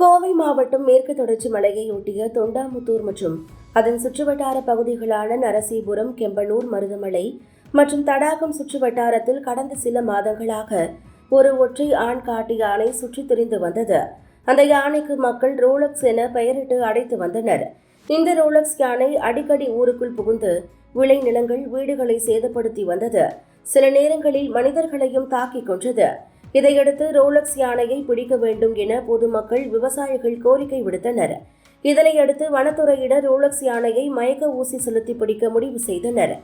கோவை மாவட்டம் மேற்கு தொடர்ச்சி மலையையொட்டிய தொண்டாமுத்தூர் மற்றும் அதன் சுற்றுவட்டார பகுதிகளான நரசீபுரம் கெம்பனூர் மருதமலை மற்றும் தடாகம் சுற்றுவட்டாரத்தில் கடந்த சில மாதங்களாக ஒரு ஒற்றை ஆண் காட்டு யானை சுற்றித் திரிந்து வந்தது. அந்த யானைக்கு மக்கள் ரோலக்ஸ் என பெயரிட்டு அடைத்து வந்தனர். இந்த ரோலக்ஸ் யானை அடிக்கடி ஊருக்குள் புகுந்து விளைநிலங்கள் வீடுகளை சேதப்படுத்தி வந்தது. சில நேரங்களில் மனிதர்களையும் தாக்கிக் கொன்றது. இதையடுத்து ரோலக்ஸ் யானையை பிடிக்க வேண்டும் என பொதுமக்கள் விவசாயிகள் கோரிக்கை விடுத்தனர். இதனையடுத்து வனத்துறையினர் ரோலக்ஸ் யானையை மயக்க ஊசி செலுத்தி பிடிக்க முடிவு செய்தனர்.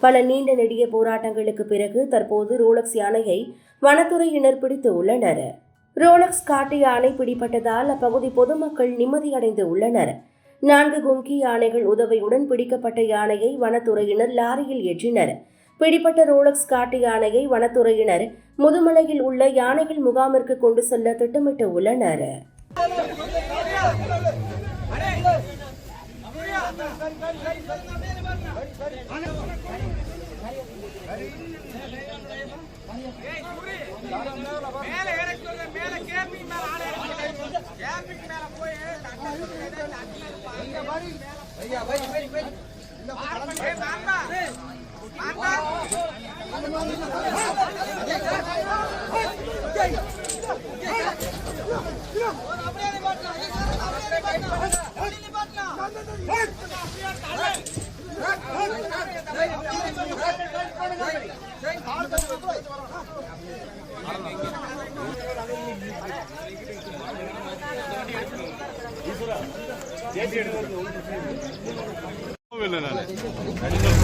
பல நீண்ட நெடிய போராட்டங்களுக்கு பிறகு தற்போது ரோலக்ஸ் யானையை வனத்துறையினர் பிடித்து உள்ளனர். ரோலக்ஸ் காட்டு யானை பிடிப்பட்டதால் அப்பகுதி பொதுமக்கள் நிம்மதியடைந்து உள்ளனர். நான்கு கும்கி யானைகள் உதவியுடன் பிடிக்கப்பட்ட யானையை வனத்துறையினர் லாரியில் ஏற்றினர். பிடிப்பட்ட ரோலக்ஸ் காட்டு யானையை வனத்துறையினர் முதுமலையில் உள்ள யானைகள் முகாமிற்கு கொண்டு செல்ல திட்டமிட்டு உள்ளனர் மேல వెళ్ళాలి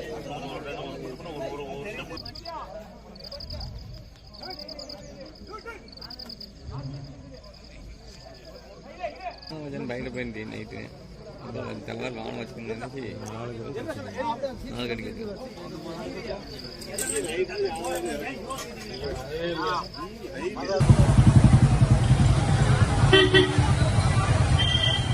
దాన్ని బయటపోయింది నైట్ తెల్లారు వాన వచ్చింది అనేసి నాలుగు